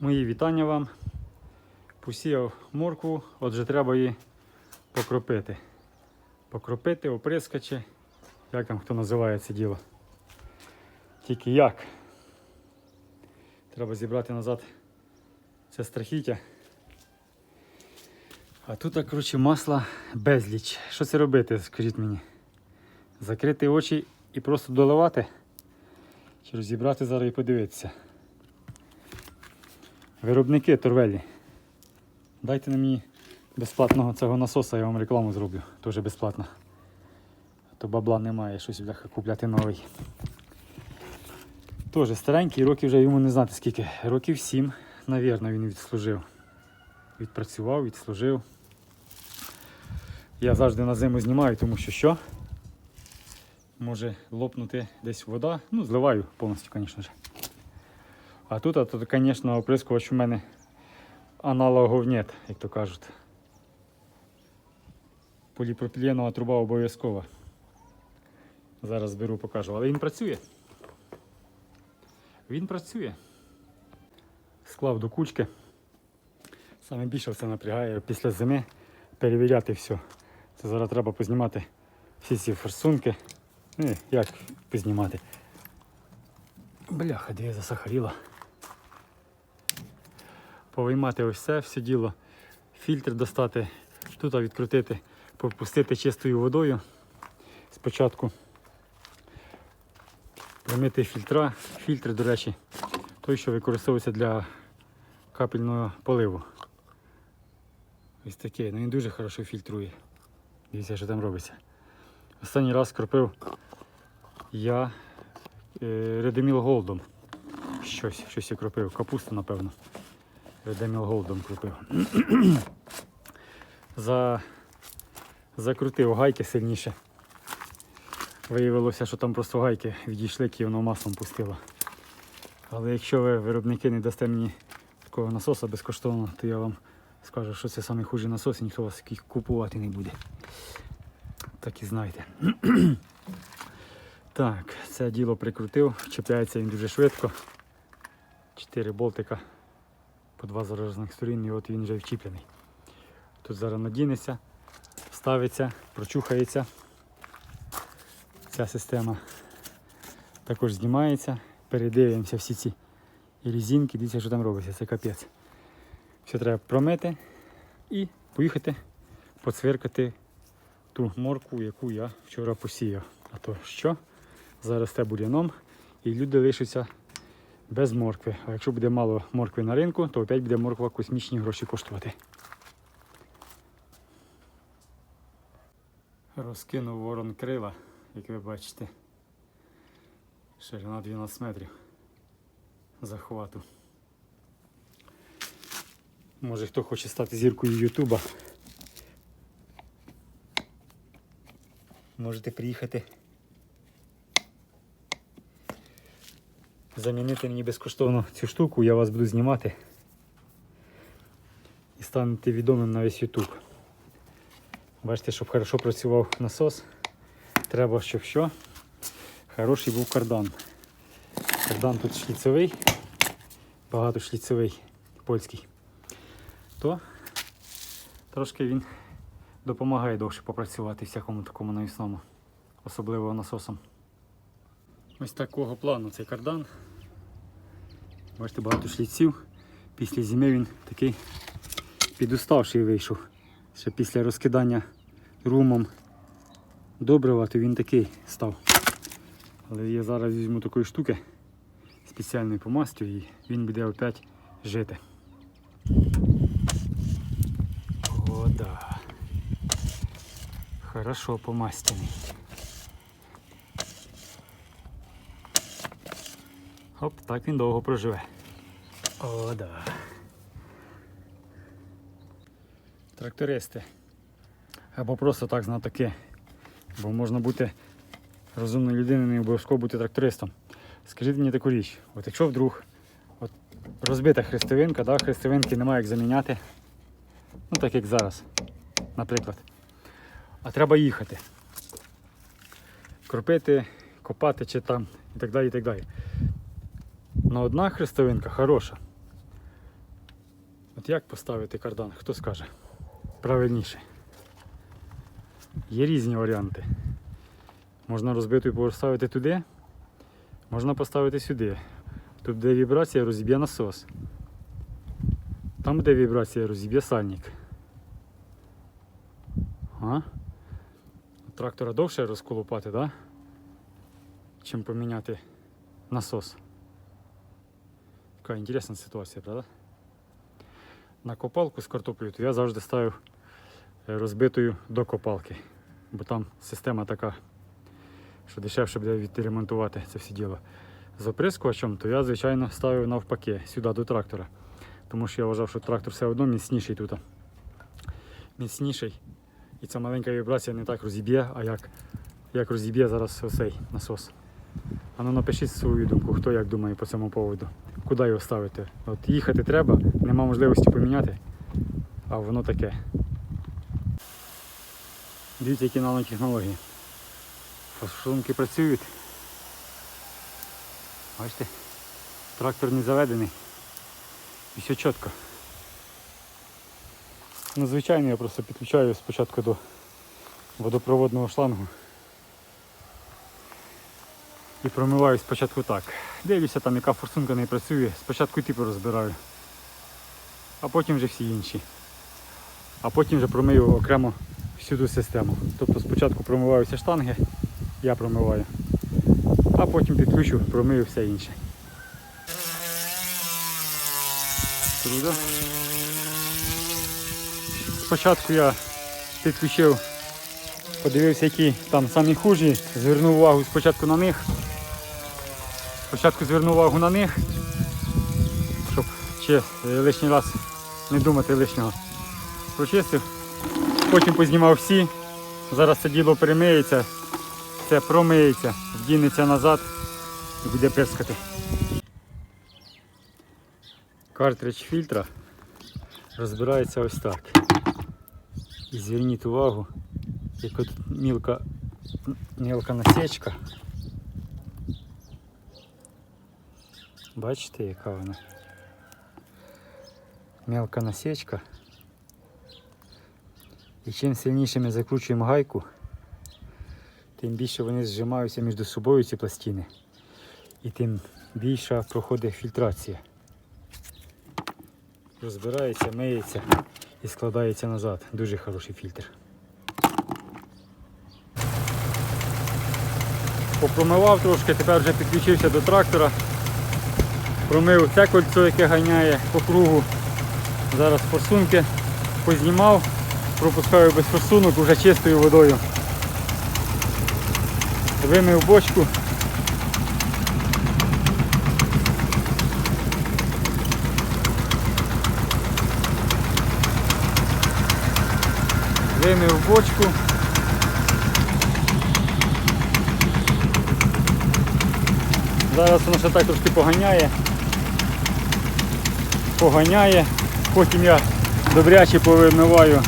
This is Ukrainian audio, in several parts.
Мої вітання вам. Посіяв моркву, отже треба її покропити. Покропити, оприскачи, як там хто називає це діло. Тільки як? Треба зібрати назад це страхіття. А тут, коротше, масла безліч. Що це робити, скажіть мені? Закрити очі і просто доливати? Чи розібрати зараз і подивитися? Виробники торвелі. Дайте мені безплатного цього насоса, я вам рекламу зроблю. Теж безплатно. А то бабла немає, щось бляха купляти новий. Теж старенький, років вже йому не знати скільки. Років сім, навірно, він відслужив. Відпрацював, відслужив. Я завжди на зиму знімаю, тому що що? Може лопнути десь вода. Ну, зливаю повністю, звісно ж. А тут, а тут, звісно, оприскувач у мене аналогов нет, як то кажуть. Поліпропіленова труба обов'язкова. Зараз беру, покажу. Але він працює. Він працює. Склав до кучки. Саме більше все напрягає після зими перевіряти все. Це зараз треба познімати всі ці форсунки. Ну, як познімати? Бляха, де я засахаріла. Повиймати ось це все діло, фільтр достати, тут відкрутити, попустити чистою водою спочатку. Промити фільтра. Фільтр, до речі, той, що використовується для капельного поливу. Ось такий, ну він дуже хорошо фільтрує. Дивіться, що там робиться. Останній раз кропив я е, Редеміл Голдом. Щось, щось я кропив. Капусту, напевно. Редеміл Голдом кропив. За... Закрутив гайки сильніше. Виявилося, що там просто гайки відійшли, які воно маслом пустило. Але якщо ви виробники не дасте мені такого насоса безкоштовно, то я вам скажу, що це найхужий насос і ніхто вас таких купувати не буде. Так і знайте. Так, це діло прикрутив, чіпляється він дуже швидко. Чотири болтика по два з сторін, і от він вже вчіплений. Тут зараз надінеться, ставиться, прочухається. Ця система також знімається. Передивимося всі ці різинки, дивіться, що там робиться, це капець. Все треба промити і поїхати поцвиркати ту морку, яку я вчора посіяв. А то що? Заросте бур'яном і люди лишаться без моркви. А якщо буде мало моркви на ринку, то опять буде морква космічні гроші коштувати. Розкинув ворон крила, як ви бачите. Ширина 12 метрів захвату. Може хто хоче стати зіркою Ютуба. Можете приїхати. Замінити мені безкоштовно цю штуку, я вас буду знімати. І станете відомим на весь Ютуб. Бачите, щоб хорошо працював насос. Треба, щоб що? Хороший був кардан. Кардан тут шліцевий, багато шліцевий, польський. То трошки він допомагає довше попрацювати всякому такому навісному, особливо насосом. Ось такого плану цей кардан. Бачите, багато шліців. Після зими він такий підуставший вийшов. Ще після розкидання румом добрива, то він такий став. Але я зараз візьму такої штуки спеціальної помастю і він буде опять жити. О, да. Хорошо помастяний. Оп, так він довго проживе. О, да. Трактористи. Або просто так знатоки. Бо можна бути розумною людиною, не обов'язково бути трактористом. Скажіть мені таку річ, от якщо вдруг от розбита хрестовинка, да, хрестовинки немає як заміняти, ну так як зараз, наприклад. А треба їхати. Кропити, копати чи там і так далі. і так далі. Но одна хрестовинка хороша. От як поставити кардан, хто скаже? Правильніше. Є різні варіанти. Можна розбиту поставити туди, можна поставити сюди. Тут, де вібрація, розіб'є насос. Там, де вібрація, розіб'є сальник. А? Трактора довше розколупати? Да? Чим поміняти насос. Така інтересна ситуація, правда? На копалку з картоплею, то я завжди ставив е, розбитою до копалки. Бо там система така, що дешевше буде відремонтувати це все діло. З оприскувачем, то я, звичайно, ставив навпаки сюди до трактора. Тому що я вважав, що трактор все одно міцніший тут. Міцніший. І ця маленька вібрація не так розіб'є, а як, як розіб'є зараз оцей насос. А ну напишіть свою думку, хто як думає по цьому поводу. Куди його ставити? От їхати треба, нема можливості поміняти, а воно таке. Дивіться, які нанотехнології. Форсунки працюють. Бачите, трактор не заведений. І все чітко. Ну, звичайно, я просто підключаю спочатку до водопроводного шлангу. І промиваю спочатку так. Дивлюся там, яка форсунка не працює. Спочатку типу розбираю, а потім вже всі інші. А потім вже промию окремо всю ту систему. Тобто спочатку промиваю всі штанги, я промиваю, а потім підключу, промию все інше. Круто. Спочатку я підключив, подивився, які там самі хужі, звернув увагу спочатку на них. Спочатку звернув увагу на них, щоб ще е, лишній раз не думати лишнього. Прочистив, потім познімав всі. Зараз це діло перемиється, це промиється, вдінеться назад і буде перскати. Картридж фільтра розбирається ось так. І зверніть увагу, яка тут мілка, мілка насічка. Бачите, яка вона? Мелка насічка. І чим сильніше ми закручуємо гайку, тим більше вони зжимаються між собою ці пластини. І тим більша проходить фільтрація. Розбирається, миється і складається назад. Дуже хороший фільтр. Попромивав трошки, тепер вже підключився до трактора. Промив це кольцо, яке ганяє по кругу. Зараз форсунки познімав, пропускаю без форсунок вже чистою водою. Вимив бочку. Вимив бочку. Зараз воно ще так трошки поганяє. Поганяє. Потім я добряче повимиваю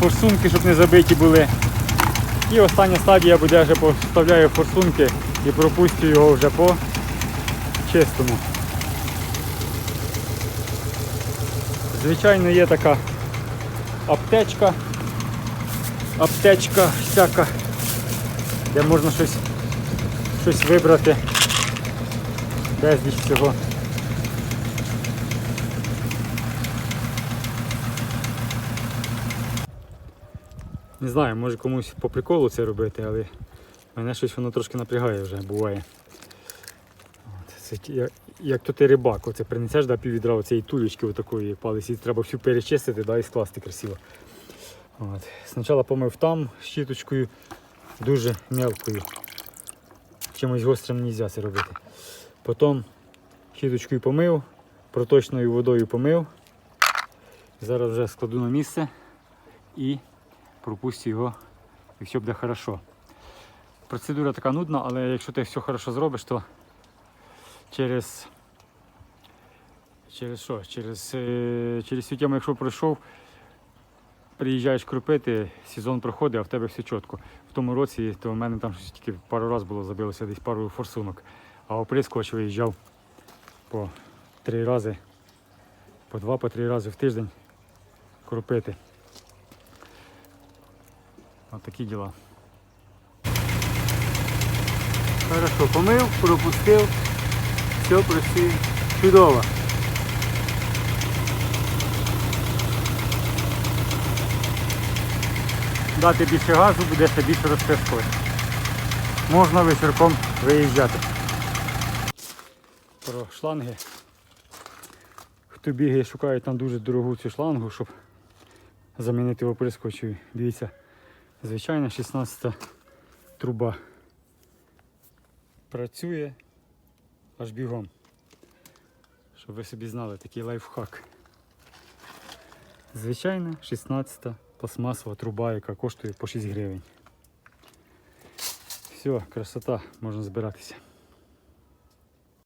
форсунки, щоб не забиті були. І остання стадія буде вже поставляю форсунки і пропустю його вже по чистому. Звичайно, є така аптечка, аптечка всяка, де можна щось, щось вибрати. Безліч всього. Не знаю, може комусь по приколу це робити, але мене щось воно трошки напрягає вже, буває. От, це, як, як то ти рибак, оце принесеш да, пів цієї тулечки отакої палиці, треба всю перечистити да, і скласти красиво. От. Спочатку помив там щіточкою дуже мелкою. Чимось гострим не можна це робити. Потім щіточкою помив, проточною водою помив. Зараз вже складу на місце і пропустю його, і все буде хорошо. Процедура така нудна, але якщо ти все хорошо зробиш, то через через що? Через, е, через цю тему, якщо пройшов, приїжджаєш кропити, сезон проходить, а в тебе все чітко. В тому році то в мене там щось тільки пару разів було забилося, десь пару форсунок. А оприскувач виїжджав по три рази по два-по три рази в тиждень кропити. От такі діла. Хорошо, помив, пропустив, все працює чудово. Дати більше газу, буде ще більше розпискувати. Можна вечірком виїжджати. Про шланги. Хто бігає, шукає там дуже дорогу цю шлангу, щоб замінити оприскувачі. Дивіться, звичайна 16 труба. Працює аж бігом. Щоб ви собі знали, такий лайфхак. Звичайна 16 пластмасова труба, яка коштує по 6 гривень. Все, красота, можна збиратися.